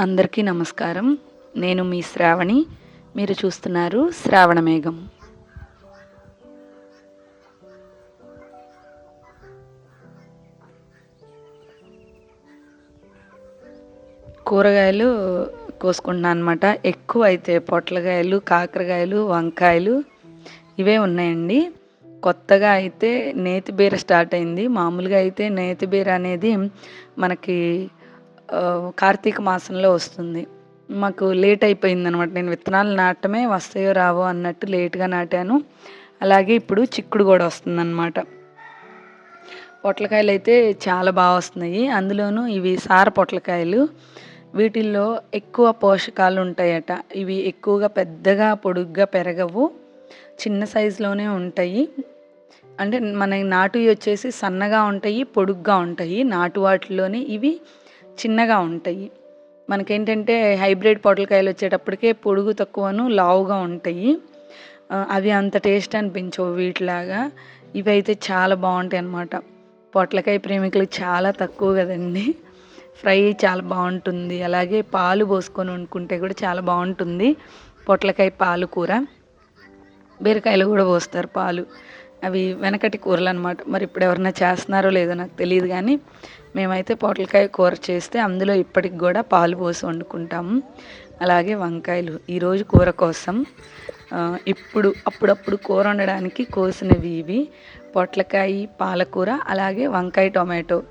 అందరికీ నమస్కారం. నేను మీ శ్రావణి. మీరు చూస్తున్నారు శ్రావణ మేఘం. కూరగాయలు కోసుకుంటున్నాను అనమాట ఎక్కువ అయితే పొట్లకాయలు కాకరకాయలు వంకాయలు ఇవే ఉన్నాయండి. కొత్తగా అయితే నేతి బీర స్టార్ట్ అయింది. మామూలుగా అయితే నేతి బీర అనేది మనకి కార్తీక మాసంలో వస్తుంది. మాకు లేట్ అయిపోయింది అనమాట నేను విత్తనాలు నాటమే వస్తాయో రావో అన్నట్టు లేట్గా నాటాను. అలాగే ఇప్పుడు చిక్కుడు కూడా వస్తుందన్నమాట. పొట్లకాయలు అయితే చాలా బాగా వస్తున్నాయి. అందులోనూ ఇవి సార పొట్లకాయలు. వీటిల్లో ఎక్కువ పోషకాలు ఉంటాయట. ఇవి ఎక్కువగా పెద్దగా పొడుగ్గా పెరగవు. చిన్న సైజులోనే ఉంటాయి. అంటే మన నాటు వచ్చేసి సన్నగా ఉంటాయి పొడుగ్గా ఉంటాయి. నాటు వాటిలోనే ఇవి చిన్నగా ఉంటాయి. మనకేంటంటే హైబ్రిడ్ పొట్లకాయలు వచ్చేటప్పటికే పొడుగు తక్కువను లావుగా ఉంటాయి. అవి అంత టేస్ట్ అనిపించవు వీటిలాగా. ఇవి అయితే చాలా బాగుంటాయి అన్నమాట. పొట్లకాయ ప్రేమికులు చాలా తక్కువ కదండి. ఫ్రై చాలా బాగుంటుంది. అలాగే పాలు పోసుకొని వండుకుంటే కూడా చాలా బాగుంటుంది. పొట్లకాయ పాలు కూర. బీరకాయలు కూడా పోస్తారు పాలు. అవి వెనకటి కూరలు అనమాట మరి ఇప్పుడు ఎవరైనా చేస్తున్నారో లేదో నాకు తెలియదు కానీ మేమైతే పొట్లకాయ కూర చేస్తే అందులో ఇప్పటికి కూడా పాలు పోసి వండుకుంటాము. అలాగే వంకాయలు. ఈరోజు కూర కోసం ఇప్పుడు అప్పుడప్పుడు కూర వండడానికి కోసినవి ఇవి. పొట్లకాయ పాలకూర అలాగే వంకాయ టొమాటో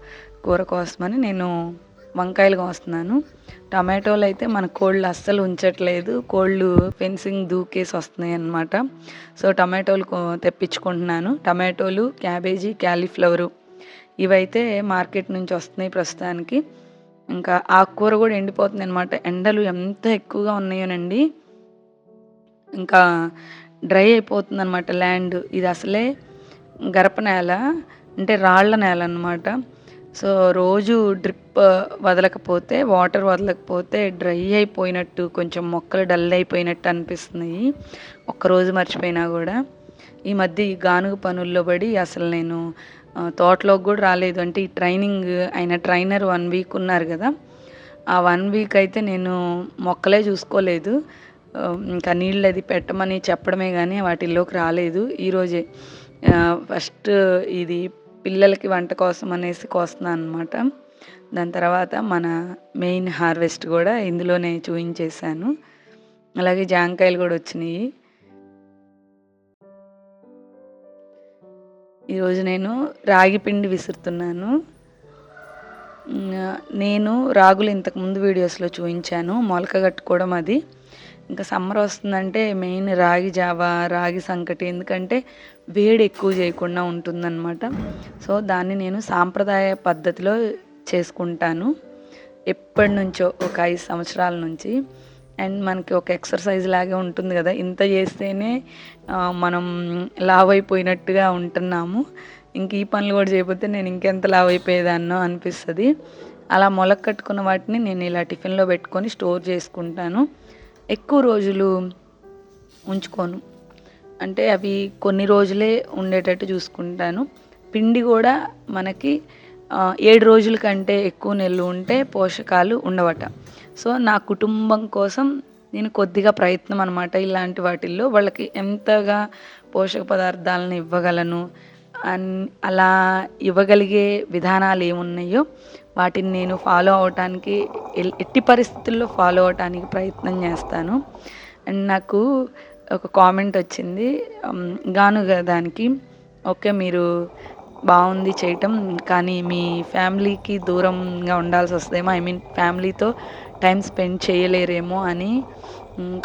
కూర కోసమని నేను వంకాయలు కోస్తున్నాను. టమాటోలు అయితే మన కోళ్ళు అస్సలు ఉంచట్లేదు. కోళ్ళు ఫెన్సింగ్ దూకేసి వస్తున్నాయి అన్నమాట. సో టమాటోలు కో- తెప్పించుకుంటున్నాను. టమాటోలు క్యాబేజీ క్యాలీఫ్లవరు ఇవైతే మార్కెట్ నుంచి వస్తున్నాయి ప్రస్తుతానికి. ఇంకా ఆకుకూర కూడా ఎండిపోతుంది అనమాట ఎండలు ఎంత ఎక్కువగా ఉన్నాయోనండి. ఇంకా డ్రై అయిపోతుంది అనమాట ల్యాండ్. ఇది అసలే గరప నేల అంటే రాళ్ళ నేల అనమాట సో రోజు డ్రిప్ వదలకపోతే వాటర్ వదలకపోతే డ్రై అయిపోయినట్టు కొంచెం మొక్కలు డల్ అయిపోయినట్టు అనిపిస్తున్నాయి ఒక్కరోజు మర్చిపోయినా కూడా. ఈ మధ్య ఈ గానుగ పనుల్లో పడి అసలు నేను తోటలోకి కూడా రాలేదు. అంటే ఈ ట్రైనింగ్ అయిన ట్రైనర్ వన్ వీక్ ఉన్నారు కదా. ఆ వన్ వీక్ అయితే నేను మొక్కలే చూసుకోలేదు. ఇంకా నీళ్ళు అది పెట్టమని చెప్పడమే కానీ వాటిల్లోకి రాలేదు. ఈరోజే ఫస్ట్ ఇది పిల్లలకి వంట కోసం అనేసి కోస్తున్నాను అనమాట దాని తర్వాత మన మెయిన్ హార్వెస్ట్ కూడా ఇందులోనే చూయించేశాను. అలాగే జాంకాయలు కూడా వచ్చినాయి. ఈరోజు నేను రాగి పిండి విసురుతున్నాను. నేను రాగులు ఇంతకుముందు వీడియోస్లో చూపించాను. మొలక కట్టుకోవడం అది. ఇంకా సమ్మర్ వస్తుందంటే మెయిన్ రాగి జావా రాగి సంకటి ఎందుకంటే వేడి ఎక్కువ చేయకుండా ఉంటుందన్నమాట. సో దాన్ని నేను సాంప్రదాయ పద్ధతిలో చేసుకుంటాను. ఎప్పటి నుంచో ఒక ఐదు సంవత్సరాల నుంచి. అండ్ మనకి ఒక ఎక్సర్సైజ్ లాగే ఉంటుంది కదా. ఇంత చేస్తేనే మనం లావ్ అయిపోయినట్టుగా ఉంటున్నాము. ఇంక ఈ పనులు కూడా చేయకపోతే నేను ఇంకెంత లావ్ అయిపోయేదాన్నో అనిపిస్తుంది. అలా మొలక కట్టుకున్న వాటిని నేను ఇలా టిఫిన్లో పెట్టుకొని స్టోర్ చేసుకుంటాను. ఎక్కువ రోజులు ఉంచుకోను. అంటే అవి కొన్ని రోజులే ఉండేటట్టు చూసుకుంటాను. పిండి కూడా మనకి ఏడు రోజుల కంటే ఎక్కువ నెలలు ఉంటే పోషకాలు ఉండవట. సో నా కుటుంబం కోసం నేను కొద్దిగా ప్రయత్నం అనమాట ఇలాంటి వాటిల్లో. వాళ్ళకి ఎంతగా పోషక పదార్థాలను ఇవ్వగలను అన్ అలా ఇవ్వగలిగే విధానాలు ఏమున్నాయో వాటిని నేను ఫాలో అవటానికి ఎట్టి పరిస్థితుల్లో ఫాలో అవటానికి ప్రయత్నం చేస్తాను. అండ్ నాకు ఒక కామెంట్ వచ్చింది గాను దానికి ఓకే మీరు బాగుంది చేయటం కానీ మీ ఫ్యామిలీకి దూరంగా ఉండాల్సి వస్తుందేమో ఐ మీన్ ఫ్యామిలీతో టైం స్పెండ్ చేయలేరేమో అని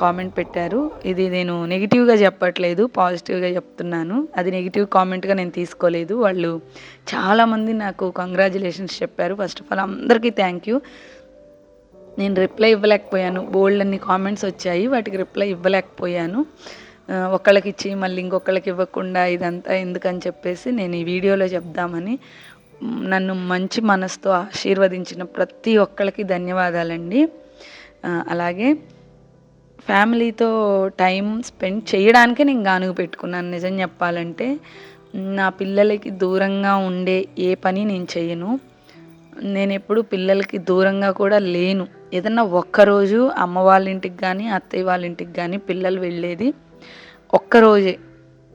కామెంట్ పెట్టారు. ఇది నేను నెగిటివ్గా చెప్పట్లేదు పాజిటివ్గా చెప్తున్నాను. అది నెగిటివ్ కామెంట్గా నేను తీసుకోలేదు. వాళ్ళు చాలామంది నాకు కంగ్రాచులేషన్స్ చెప్పారు. ఫస్ట్ ఆఫ్ ఆల్ అందరికీ థ్యాంక్ యూ నేను రిప్లై ఇవ్వలేకపోయాను. బోల్డ్ అన్ని కామెంట్స్ వచ్చాయి వాటికి రిప్లై ఇవ్వలేకపోయాను. ఒకళ్ళకి ఇచ్చి మళ్ళీ ఇంకొకళ్ళకి ఇవ్వకుండా ఇదంతా ఎందుకని చెప్పేసి నేను ఈ వీడియోలో చెప్దామని నన్ను మంచి మనసుతో ఆశీర్వదించిన ప్రతి ఒక్కరికి ధన్యవాదాలండి. అలాగే ఫ్యామిలీతో టైం స్పెండ్ చేయడానికే నేను గానుగ పెట్టుకున్నాను. నిజం చెప్పాలంటే నా పిల్లలకి దూరంగా ఉండే ఏ పని నేను చేయను. నేను ఎప్పుడు పిల్లలకి దూరంగా కూడా లేను. ఏదన్నా ఒక్కరోజు అమ్మ వాళ్ళ ఇంటికి కానీ అత్తయ్య వాళ్ళ ఇంటికి కానీ పిల్లలు వెళ్ళేది ఒక్కరోజే.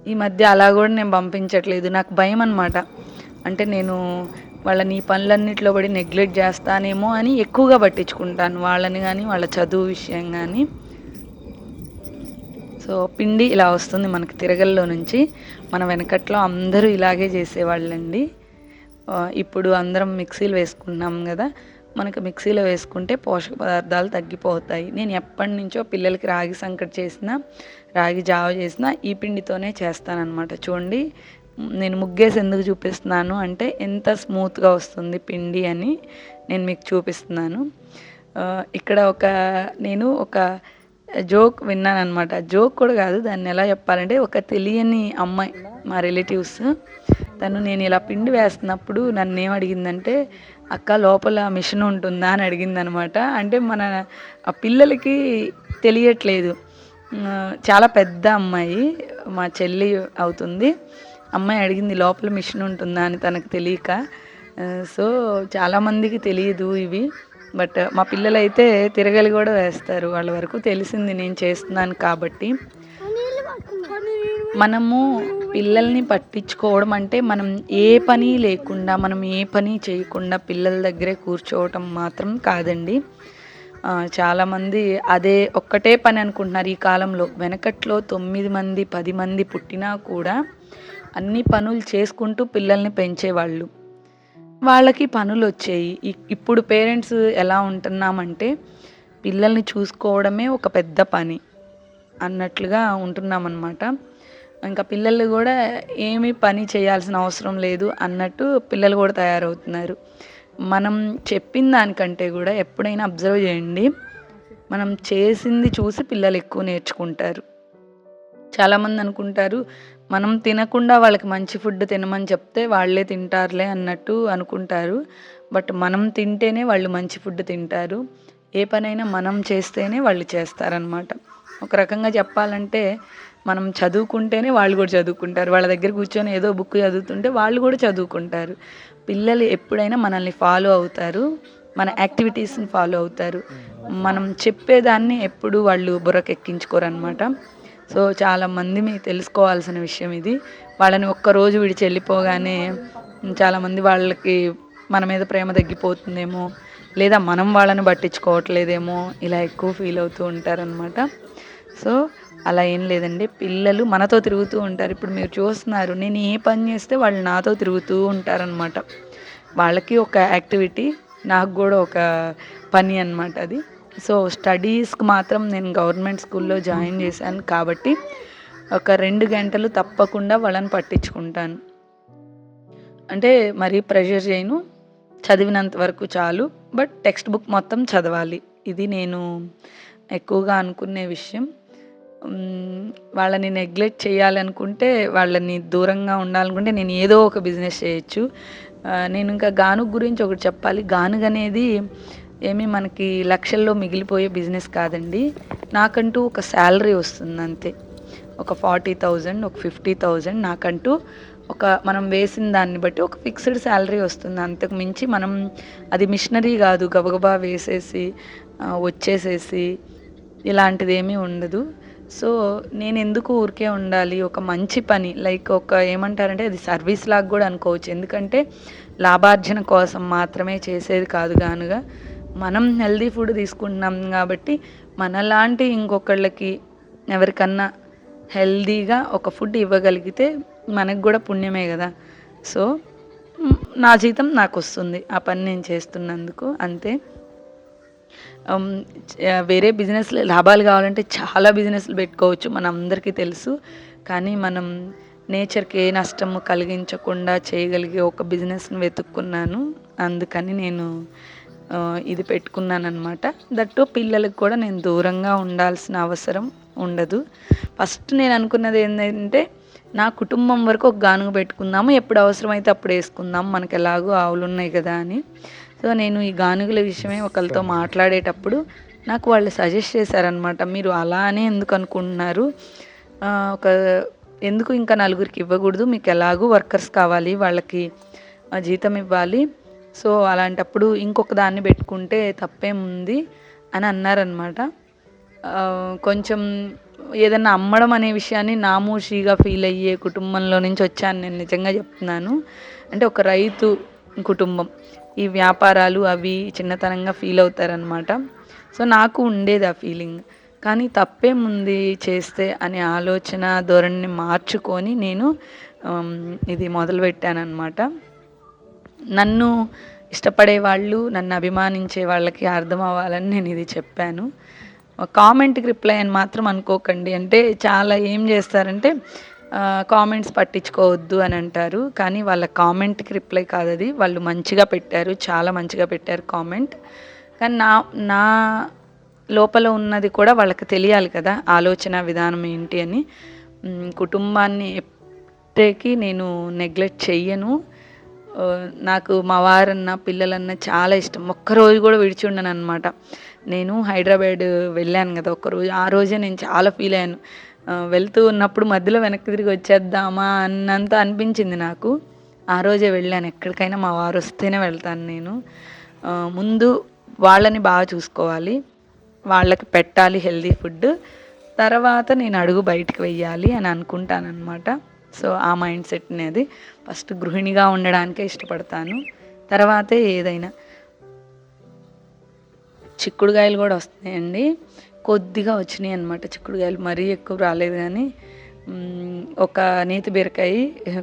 ఈ మధ్య అలా కూడా నేను పంపించట్లేదు. నాకు భయం అనమాట అంటే నేను వాళ్ళని ఈ పనులన్నిట్లో పడి నెగ్లెక్ట్ చేస్తానేమో అని ఎక్కువగా పట్టించుకుంటాను. వాళ్ళని కానీ వాళ్ళ చదువు విషయం కానీ సో పిండి ఇలా వస్తుంది మనకి తిరగల్లో నుంచి. మన వెనకట్లో అందరూ ఇలాగే చేసేవాళ్ళండి. ఇప్పుడు అందరం మిక్సీలు వేసుకున్నాం కదా. మనకు మిక్సీలో వేసుకుంటే పోషక పదార్థాలు తగ్గిపోతాయి. నేను ఎప్పటి నుంచో పిల్లలకి రాగి సంకటి చేసిన రాగి జావ చేసిన ఈ పిండితోనే చేస్తానన్నమాట. చూడండి నేను ముగ్గేసి ఎందుకు చూపిస్తున్నాను అంటే ఎంత స్మూత్గా వస్తుంది పిండి అని నేను మీకు చూపిస్తున్నాను. ఇక్కడ ఒక నేను ఒక జోక్ విన్నాను అనమాట జోక్ కూడా కాదు దాన్ని ఎలా చెప్పాలంటే ఒక తెలియని అమ్మాయి మా రిలేటివ్స్ తను నేను ఇలా పిండి వేస్తున్నప్పుడు నన్ను ఏం అడిగిందంటే అక్క లోపల మిషన్ ఉంటుందా? అని అడిగింది అనమాట అంటే మన ఆ పిల్లలకి తెలియట్లేదు. చాలా పెద్ద అమ్మాయి మా చెల్లి అవుతుంది. అమ్మాయి అడిగింది లోపల మిషన్ ఉంటుందా? అని తనకు తెలియక సో చాలామందికి తెలియదు ఇవి. బట్ మా పిల్లలు అయితే తిరగలి కూడా వేస్తారు. వాళ్ళ వరకు తెలిసింది నేను చేస్తున్నాను కాబట్టి. మనము పిల్లల్ని పట్టించుకోవడం అంటే మనం ఏ పని లేకుండా మనం ఏ పని చేయకుండా పిల్లల దగ్గరే కూర్చోవటం మాత్రం కాదండి. చాలామంది అదే ఒక్కటే పని అనుకుంటున్నారు ఈ కాలంలో. వెనకట్లో తొమ్మిది మంది పది మంది పుట్టినా కూడా అన్ని పనులు చేసుకుంటూ పిల్లల్ని పెంచేవాళ్ళు. వాళ్ళకి పనులు వచ్చాయి ఇప్పుడు పేరెంట్స్ ఎలా ఉంటున్నామంటే పిల్లల్ని చూసుకోవడమే ఒక పెద్ద పని అన్నట్లుగా ఉంటున్నామన్నమాట. ఇంకా పిల్లలు కూడా ఏమీ పని చేయాల్సిన అవసరం లేదు అన్నట్టు పిల్లలు కూడా తయారవుతున్నారు. మనం చెప్పిన దానికంటే కూడా ఎప్పుడైనా అబ్జర్వ్ చేయండి. మనం చేసింది చూసి పిల్లలు ఎక్కువ నేర్చుకుంటారు. చాలామంది అనుకుంటారు మనం తినకుండా వాళ్ళకి మంచి ఫుడ్ తినమని చెప్తే వాళ్ళే తింటారులే అన్నట్టు అనుకుంటారు. బట్ మనం తింటేనే వాళ్ళు మంచి ఫుడ్ తింటారు. ఏ పనైనా మనం చేస్తేనే వాళ్ళు చేస్తారనమాట ఒక రకంగా చెప్పాలంటే మనం చదువుకుంటేనే వాళ్ళు కూడా చదువుకుంటారు. వాళ్ళ దగ్గర కూర్చొని ఏదో బుక్ చదువుతుంటే వాళ్ళు కూడా చదువుకుంటారు. పిల్లలు ఎప్పుడైనా మనల్ని ఫాలో అవుతారు. మన యాక్టివిటీస్ని ఫాలో అవుతారు. మనం చెప్పేదాన్ని ఎప్పుడు వాళ్ళు బుర్రకెక్కించుకోరు అనమాట సో చాలామంది మీకు తెలుసుకోవాల్సిన విషయం ఇది. వాళ్ళని ఒక్కరోజు విడిచి వెళ్ళిపోగానే చాలామంది వాళ్ళకి మన మీద ప్రేమ తగ్గిపోతుందేమో లేదా మనం వాళ్ళని పట్టించుకోవట్లేదేమో ఇలా ఎక్కువ ఫీల్ అవుతూ ఉంటారనమాట సో అలా ఏం లేదండి. పిల్లలు మనతో తిరుగుతూ ఉంటారు. ఇప్పుడు మీరు చూస్తున్నారు నేను ఏ పని చేస్తే వాళ్ళు నాతో తిరుగుతూ ఉంటారనమాట వాళ్ళకి ఒక యాక్టివిటీ నాకు కూడా ఒక పని అనమాట అది. సో స్టడీస్కి మాత్రం నేను గవర్నమెంట్ స్కూల్లో జాయిన్ చేశాను కాబట్టి ఒక రెండు గంటలు తప్పకుండా వాళ్ళని పట్టించుకుంటాను. అంటే మరీ ప్రెషర్ చేయను. చదివినంత వరకు చాలు. బట్ టెక్స్ట్ బుక్ మొత్తం చదవాలి. ఇది నేను ఎక్కువగా అనుకునే విషయం. వాళ్ళని నెగ్లెక్ట్ చేయాలనుకుంటే వాళ్ళని దూరంగా ఉండాలనుకుంటే నేను ఏదో ఒక బిజినెస్ చేయొచ్చు. నేను ఇంకా గానుగ గురించి ఒకటి చెప్పాలి. గానుగ అనేది ఏమీ మనకి లక్షల్లో మిగిలిపోయే బిజినెస్ కాదండి. నాకంటూ ఒక శాలరీ వస్తుంది అంతే. ఒక ఫార్టీ థౌజండ్ ఒక ఫిఫ్టీ థౌజండ్ నాకంటూ ఒక మనం వేసిన దాన్ని బట్టి ఒక ఫిక్స్డ్ శాలరీ వస్తుంది. అంతకు మించి మనం అది మిషనరీ కాదు గబగబా వేసేసి వచ్చేసేసి ఇలాంటిది ఏమీ ఉండదు. సో నేను ఎందుకు ఊరికే ఉండాలి? ఒక మంచి పని లైక్ ఒక ఏమంటారంటే అది సర్వీస్ లాగా కూడా అనుకోవచ్చు. ఎందుకంటే లాభార్జన కోసం మాత్రమే చేసేది కాదు గానుగా. మనం హెల్దీ ఫుడ్ తీసుకుంటున్నాం కాబట్టి మనలాంటి ఇంకొకళ్ళకి ఎవరికన్నా హెల్దీగా ఒక ఫుడ్ ఇవ్వగలిగితే మనకు కూడా పుణ్యమే కదా. సో నా జీతం నాకు వస్తుంది ఆ పని నేను చేస్తున్నందుకు. అంతే. Um, వేరే బిజినెస్ లాభాలు కావాలంటే చాలా బిజినెస్లు పెట్టుకోవచ్చు మన అందరికీ తెలుసు. కానీ మనం నేచర్కి ఏ నష్టము కలిగించకుండా చేయగలిగే ఒక బిజినెస్ని వెతుక్కున్నాను. అందుకని నేను ఇది పెట్టుకున్నాను అనమాట దట్టు పిల్లలకు కూడా నేను దూరంగా ఉండాల్సిన అవసరం ఉండదు. ఫస్ట్ నేను అనుకున్నది ఏంటంటే నా కుటుంబం వరకు ఒక గానుగ పెట్టుకుందాము ఎప్పుడు అవసరమైతే అప్పుడు వేసుకుందాం మనకి ఎలాగో ఆవులు ఉన్నాయి కదా అని. సో నేను ఈ గానుగుల విషయమే ఒకరితో మాట్లాడేటప్పుడు నాకు వాళ్ళు సజెస్ట్ చేశారనమాట మీరు అలానే ఎందుకు అనుకుంటున్నారు? ఒక ఎందుకు ఇంకా నలుగురికి ఇవ్వకూడదు? మీకు ఎలాగూ వర్కర్స్ కావాలి వాళ్ళకి జీతం ఇవ్వాలి. సో అలాంటప్పుడు ఇంకొక దాన్ని పెట్టుకుంటే తప్పేముంది అని అన్నారనమాట కొంచెం ఏదన్నా అమ్మడం అనే విషయాన్ని నామూషిగా ఫీల్ అయ్యే కుటుంబంలో నుంచి వచ్చాను నేను నిజంగా చెప్తున్నాను. అంటే ఒక రైతు కుటుంబం ఈ వ్యాపారాలు అవి చిన్నతనంగా ఫీల్ అవుతారనమాట సో నాకు ఉండేది ఆ ఫీలింగ్ కానీ తప్పేముంది చేస్తే అనే ఆలోచన ధోరణిని మార్చుకొని నేను ఇది మొదలుపెట్టానమాట నన్ను ఇష్టపడే వాళ్ళు నన్ను అభిమానించే వాళ్ళకి అర్థం అవ్వాలని నేను ఇది చెప్పాను. కామెంట్కి రిప్లై అని మాత్రం అనుకోకండి. అంటే చాలా ఏం చేస్తారంటే కామెంట్స్ పట్టించుకోవద్దు అని అంటారు. కానీ వాళ్ళ కామెంట్కి రిప్లై కాదు అది. వాళ్ళు మంచిగా పెట్టారు చాలా మంచిగా పెట్టారు కామెంట్. కానీ నా నా లోపల ఉన్నది కూడా వాళ్ళకి తెలియాలి కదా ఆలోచన విధానం ఏంటి అని. కుటుంబాన్ని ఎప్పటికీ నేను నెగ్లెక్ట్ చెయ్యను. నాకు మా వారన్న పిల్లలన్న చాలా ఇష్టం. ఒక్కరోజు కూడా విడిచి ఉండను అనమాట నేను హైదరాబాద్ వెళ్ళాను కదా ఒక్కరోజు. ఆ రోజే నేను చాలా ఫీల్ అయ్యాను. వెళ్తూ ఉన్నప్పుడు మధ్యలో వెనక్కి తిరిగి వచ్చేద్దామా అన్నంత అనిపించింది నాకు. ఆ రోజే వెళ్ళాను. ఎక్కడికైనా మా వారు వస్తేనే వెళ్తాను నేను. ముందు వాళ్ళని బాగా చూసుకోవాలి. వాళ్ళకి పెట్టాలి హెల్దీ ఫుడ్. తర్వాత నేను అడుగు బయటకు వెయ్యాలి అని అనుకుంటాను అనమాట సో ఆ మైండ్ సెట్ అనేది ఫస్ట్ గృహిణిగా ఉండడానికే ఇష్టపడతాను. తర్వాతే ఏదైనా చిక్కుడుకాయలు కూడా వస్తున్నాయండి కొద్దిగా వచ్చినాయి అనమాట చిక్కుడుకాయలు. మరీ ఎక్కువ రాలేదు కానీ ఒక నేతి బీరకాయ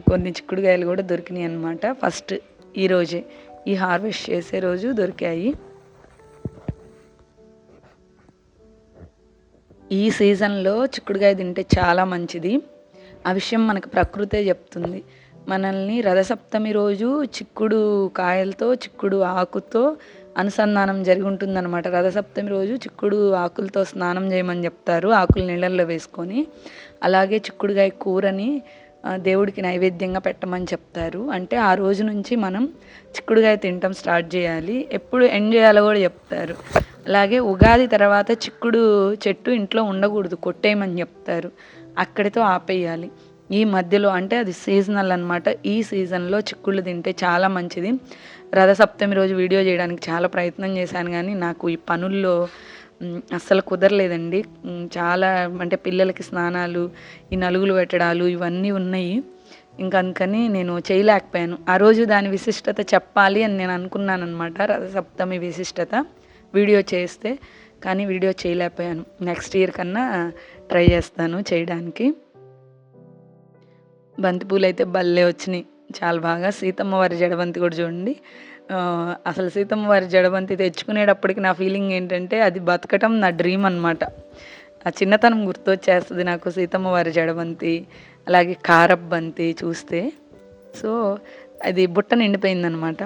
కొన్ని చిక్కుడుకాయలు కూడా దొరికినాయి అనమాట ఫస్ట్ ఈరోజే ఈ హార్వెస్ట్ చేసే రోజు దొరికాయి. ఈ సీజన్లో చిక్కుడుకాయ తింటే చాలా మంచిది. ఆ విషయం మనకు ప్రకృతే చెప్తుంది. మనల్ని రథసప్తమి రోజు చిక్కుడు కాయలతో చిక్కుడు ఆకుతో అనుసంధానం జరిగి ఉంటుందన్నమాట. రథసప్తమి రోజు చిక్కుడు ఆకులతో స్నానం చేయమని చెప్తారు ఆకులు నీళ్ళల్లో వేసుకొని. అలాగే చిక్కుడుకాయ కూరని దేవుడికి నైవేద్యంగా పెట్టమని చెప్తారు. అంటే ఆ రోజు నుంచి మనం చిక్కుడుకాయ తినటం స్టార్ట్ చేయాలి. ఎప్పుడు ఎండ్ చేయాలో కూడా చెప్తారు. అలాగే ఉగాది తర్వాత చిక్కుడు చెట్టు ఇంట్లో ఉండకూడదు కొట్టేయమని చెప్తారు. అక్కడితో ఆపేయాలి. ఈ మధ్యలో అంటే అది సీజనల్ అనమాట ఈ సీజన్లో చిక్కుళ్ళు తింటే చాలా మంచిది. రథసప్తమి రోజు వీడియో చేయడానికి చాలా ప్రయత్నం చేశాను కానీ నాకు ఈ పనుల్లో అస్సలు కుదరలేదండి. చాలా అంటే పిల్లలకి స్నానాలు ఈ నలుగులు పెట్టడాలు ఇవన్నీ ఉన్నాయి. ఇంకా అందుకని నేను చేయలేకపోయాను. ఆ రోజు దాని విశిష్టత చెప్పాలి అని నేను అనుకున్నాను అనమాట రథసప్తమి విశిష్టత. వీడియో చేస్తే కానీ వీడియో చేయలేకపోయాను. నెక్స్ట్ ఇయర్ కన్నా ట్రై చేస్తాను చేయడానికి. బంతిపూలు అయితే భలే వచ్చినాయి. చాలా బాగా. సీతమ్మ వారి జడబంతి కూడా చూడండి. అసలు సీతమ్మ వారి జడబంతి తెచ్చుకునేటప్పటికి నా ఫీలింగ్ ఏంటంటే అది బతకటం నా డ్రీమ్ అనమాట ఆ చిన్నతనం గుర్తొచ్చేస్తుంది నాకు సీతమ్మ వారి జడబంతి అలాగే కారబ్బంతి చూస్తే. సో అది బుట్ట నిండిపోయిందనమాట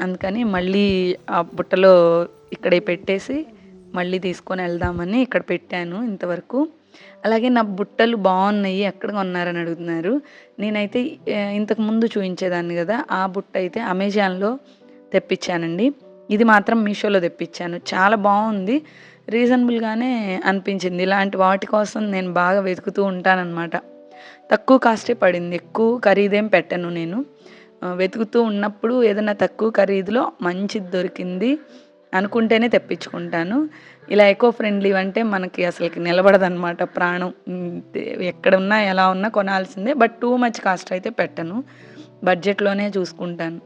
అందుకని మళ్ళీ ఆ బుట్టలో ఇక్కడే పెట్టేసి మళ్ళీ తీసుకొని వెళ్దామని ఇక్కడ పెట్టాను ఇంతవరకు. అలాగే నా బుట్టలు బాగున్నాయి ఎక్కడ కొన్నారని అడుగుతున్నారు. నేనైతే ఇంతకు ముందు చూపించేదాన్ని కదా ఆ బుట్ట అయితే అమెజాన్లో తెప్పించానండి. ఇది మాత్రం మీషోలో తెప్పించాను. చాలా బాగుంది. రీజనబుల్గానే అనిపించింది. ఇలాంటి వాటి కోసం నేను బాగా వెతుకుతూ ఉంటానన్నమాట. తక్కువ కాస్టే పడింది. ఎక్కువ ఖరీదేం పెట్టను నేను. వెతుకుతూ ఉన్నప్పుడు ఏదైనా తక్కువ ఖరీదులో మంచిది దొరికింది అనుకుంటేనే తెప్పించుకుంటాను. ఇలా ఎకో ఫ్రెండ్లీ అంటే మనకి అసలుకి నిలబడదనమాట ప్రాణం. ఎక్కడ ఉన్నా ఎలా ఉన్నా కొనాల్సిందే బట్ టూ మచ్ కాస్ట్ అయితే పెట్టను. బడ్జెట్లోనే చూసుకుంటాను.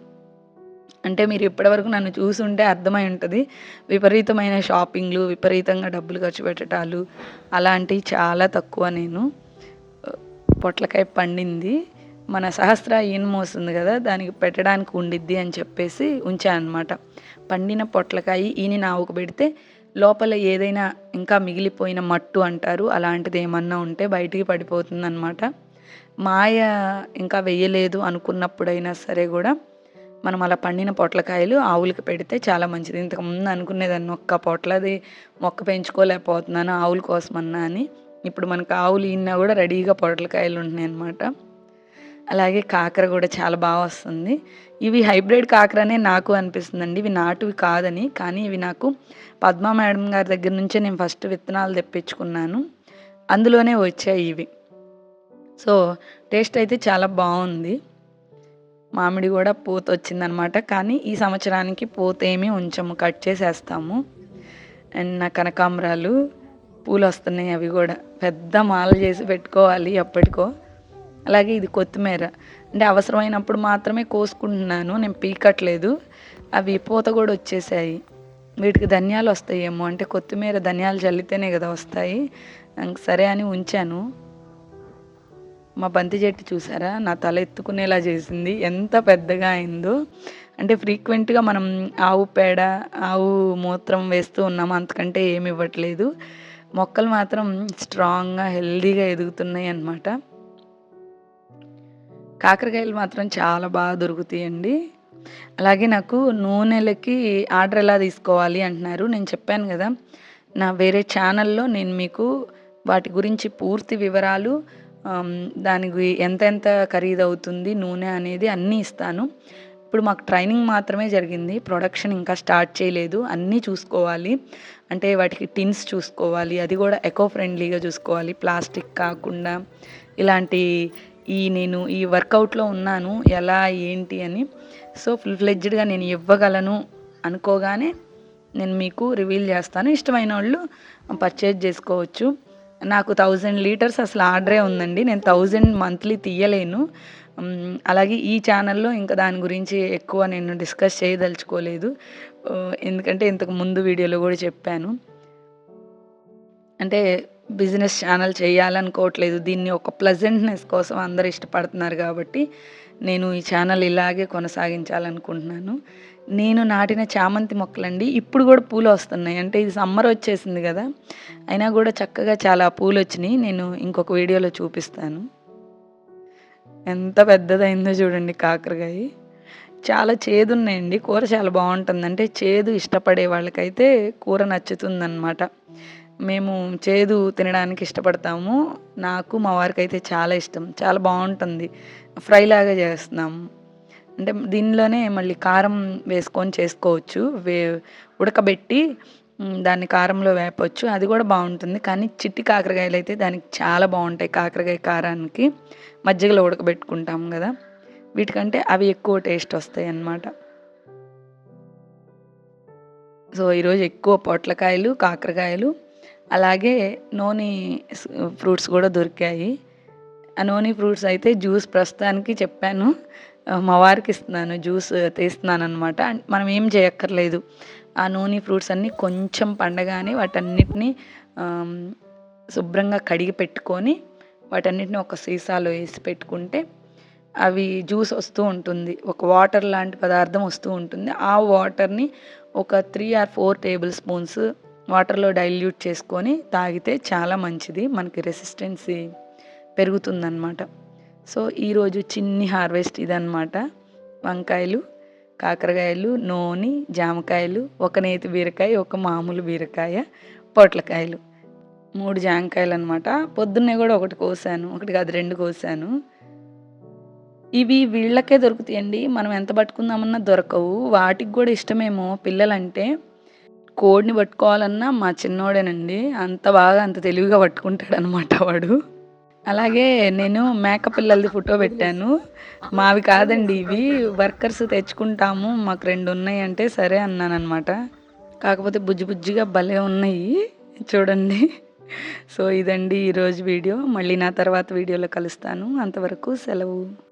అంటే మీరు ఇప్పటివరకు నన్ను చూసుంటే అర్థమై ఉంటుంది విపరీతమైన షాపింగ్లు విపరీతంగా డబ్బులు ఖర్చు పెట్టడాలు అలాంటివి చాలా తక్కువ నేను. పొట్లకాయ పండింది మన సహస్ర ఈయన మోస్తుంది కదా దానికి పెట్టడానికి ఉండిద్ది అని చెప్పేసి ఉంచానమాట పండిన పొట్లకాయ ఈని నావుకు పెడితే లోపల ఏదైనా ఇంకా మిగిలిపోయిన మట్టు అంటారు అలాంటిది ఏమన్నా ఉంటే బయటికి పడిపోతుందన్నమాట. మాయ ఇంకా వెయ్యలేదు అనుకున్నప్పుడైనా సరే కూడా మనం అలా పండిన పొట్లకాయలు ఆవులకి పెడితే చాలా మంచిది. ఇంతకుముందు అనుకునేదాన్ని ఒక్క పొట్లది మొక్క పెంచుకోలేకపోతున్నాను ఆవుల కోసమన్నా అని. ఇప్పుడు మనకు ఆవులు ఇన్నా కూడా రెడీగా పొట్లకాయలు ఉంటున్నాయి అన్నమాట అలాగే కాకర కూడా చాలా బాగా వస్తుంది. ఇవి హైబ్రిడ్ కాకరనే నాకు అనిపిస్తుందండి. ఇవి నాటువి కాదని. కానీ ఇవి నాకు పద్మా మేడం గారి దగ్గర నుంచే నేను ఫస్ట్ విత్తనాలు తెప్పించుకున్నాను. అందులోనే వచ్చాయి ఇవి. సో టేస్ట్ అయితే చాలా బాగుంది. మామిడి కూడా పూత వచ్చిందనమాట. కానీ ఈ సంవత్సరానికి పూత ఏమీ ఉంచము. కట్ చేసేస్తాము. అండ్ నా కనకాంబరాలు పూలు వస్తున్నాయి అవి కూడా. పెద్ద మాల చేసి పెట్టుకోవాలి ఎప్పటికో. అలాగే ఇది కొత్తిమీర. అంటే అవసరమైనప్పుడు మాత్రమే కోసుకుంటున్నాను నేను పీకట్లేదు. అవి పూత కూడా వచ్చేసాయి. వీటికి ధనియాలు వస్తాయేమో అంటే కొత్తిమీర ధనియాలు చల్లితేనే కదా వస్తాయి. సరే అని ఉంచాను. మా బంతి చెట్టు చూసారా? నా తల ఎత్తుకునేలా చేసింది. ఎంత పెద్దగా అయిందో. అంటే ఫ్రీక్వెంట్గా మనం ఆవు పేడ ఆవు మూత్రం వేస్తూ ఉన్నాము? అంతకంటే ఏమి ఇవ్వట్లేదు. మొక్కలు మాత్రం స్ట్రాంగ్గా హెల్దీగా ఎదుగుతున్నాయి అన్నమాట. కాకరకాయలు మాత్రం చాలా బాగా దొరుకుతాయండి. అలాగే నాకు నూనెలకి ఆర్డర్ ఎలా తీసుకోవాలి అంటున్నారు. నేను చెప్పాను కదా నా వేరే ఛానల్లో నేను మీకు వాటి గురించి పూర్తి వివరాలు దానికి ఎంతెంత ఖరీదు అవుతుంది నూనె అనేది అన్నీ ఇస్తాను. ఇప్పుడు మాకు ట్రైనింగ్ మాత్రమే జరిగింది. ప్రొడక్షన్ ఇంకా స్టార్ట్ చేయలేదు. అన్నీ చూసుకోవాలి. అంటే వాటికి టిన్స్ చూసుకోవాలి. అది కూడా ఎకో ఫ్రెండ్లీగా చూసుకోవాలి. ప్లాస్టిక్ కాకుండా ఇలాంటి ఈ నేను ఈ వర్కౌట్లో ఉన్నాను ఎలా ఏంటి అని. సో ఫుల్ ఫ్లెడ్జ్డ్గా నేను ఇవ్వగలను అనుకోగానే నేను మీకు రివీల్ చేస్తాను. ఇష్టమైన వాళ్ళు పర్చేజ్ చేసుకోవచ్చు. నాకు థౌజండ్ లీటర్స్ అసలు ఆర్డరే ఉందండి. నేను థౌజండ్ మంత్లీ తీయలేను. అలాగే ఈ ఛానల్లో ఇంకా దాని గురించి ఎక్కువ నేను డిస్కస్ చేయదలుచుకోలేదు. ఎందుకంటే ఇంతకు ముందు వీడియోలో కూడా చెప్పాను. అంటే బిజినెస్ ఛానల్ చేయాలనుకోవట్లేదు. దీన్ని ఒక ప్లజెంట్నెస్ కోసం అందరు ఇష్టపడుతున్నారు కాబట్టి నేను ఈ ఛానల్ ఇలాగే కొనసాగించాలనుకుంటున్నాను. నేను నాటిన చామంతి మొక్కలండి. ఇప్పుడు కూడా పూలు వస్తున్నాయి. అంటే ఇది సమ్మర్ వచ్చేసింది కదా. అయినా కూడా చక్కగా చాలా పూలు వచ్చినాయి. నేను ఇంకొక వీడియోలో చూపిస్తాను. ఎంత పెద్దదైందో చూడండి కాకరకాయ. చాలా చేదు ఉన్నాయండి కూర చాలా బాగుంటుంది. అంటే చేదు ఇష్టపడే వాళ్ళకైతే కూర నచ్చుతుందన్నమాట. మేము చేదు తినడానికి ఇష్టపడతాము. నాకు మా వారికి అయితే చాలా ఇష్టం. చాలా బాగుంటుంది. ఫ్రై లాగా చేస్తున్నాము. అంటే దీనిలోనే మళ్ళీ కారం వేసుకొని చేసుకోవచ్చు. వే ఉడకబెట్టి దాన్ని కారంలో వేపవచ్చు అది కూడా బాగుంటుంది. కానీ చిట్టి కాకరకాయలు అయితే దానికి చాలా బాగుంటాయి కాకరకాయ కారానికి. మజ్జిగలో ఉడకబెట్టుకుంటాం కదా. వీటికంటే అవి ఎక్కువ టేస్ట్ వస్తాయి అన్నమాట. సో ఈరోజు ఎక్కువ పొట్లకాయలు కాకరకాయలు అలాగే నోని ఫ్రూట్స్ కూడా దొరికాయి. ఆ నోని ఫ్రూట్స్ అయితే జ్యూస్ ప్రస్తుతానికి చెప్పాను. మా వారికి ఇస్తున్నాను జ్యూస్ తీస్తున్నాను అనమాట మనం ఏం చేయక్కర్లేదు. ఆ నూనె ఫ్రూట్స్ అన్నీ కొంచెం పండగానే వాటన్నిటిని శుభ్రంగా కడిగి పెట్టుకొని వాటన్నిటిని ఒక సీసాలో వేసి పెట్టుకుంటే అవి జ్యూస్ వస్తూ ఉంటుంది. ఒక వాటర్ లాంటి పదార్థం వస్తూ ఉంటుంది. ఆ వాటర్ని ఒక three or four tablespoons వాటర్లో డైల్యూట్ చేసుకొని తాగితే చాలా మంచిది. మనకి రెసిస్టెన్సీ పెరుగుతుందన్నమాట. సో ఈరోజు చిన్ని హార్వెస్ట్ ఇదన్నమాట. వంకాయలు కాకరకాయలు నూనె జామకాయలు ఒక నేతి బీరకాయ ఒక మామూలు బీరకాయ పొట్లకాయలు. మూడు జామకాయలు అనమాట పొద్దున్నే కూడా ఒకటి కోసాను. ఒకటి కాదు రెండు కోసాను. ఇవి వీళ్ళకే దొరుకుతాయండి. మనం ఎంత పట్టుకుందామన్నా దొరకవు. వాటికి కూడా ఇష్టమేమో పిల్లలంటే. కోడిని పట్టుకోవాలన్నా మా చిన్నోడేనండి. అంత బాగా అంత తెలివిగా పట్టుకుంటాడు అనమాట వాడు. అలాగే నేను మేక పిల్లలది ఫోటో పెట్టాను. మావి కాదండి ఇవి. వర్కర్స్ తెచ్చుకుంటాము. మాకు రెండు ఉన్నాయి అంటే సరే అన్నాను అనమాట కాకపోతే బుజ్జి బుజ్జిగా భలే ఉన్నాయి. చూడండి. సో ఇదండి ఈరోజు వీడియో. మళ్ళీ నా తర్వాత వీడియోలో కలుస్తాను. అంతవరకు సెలవు.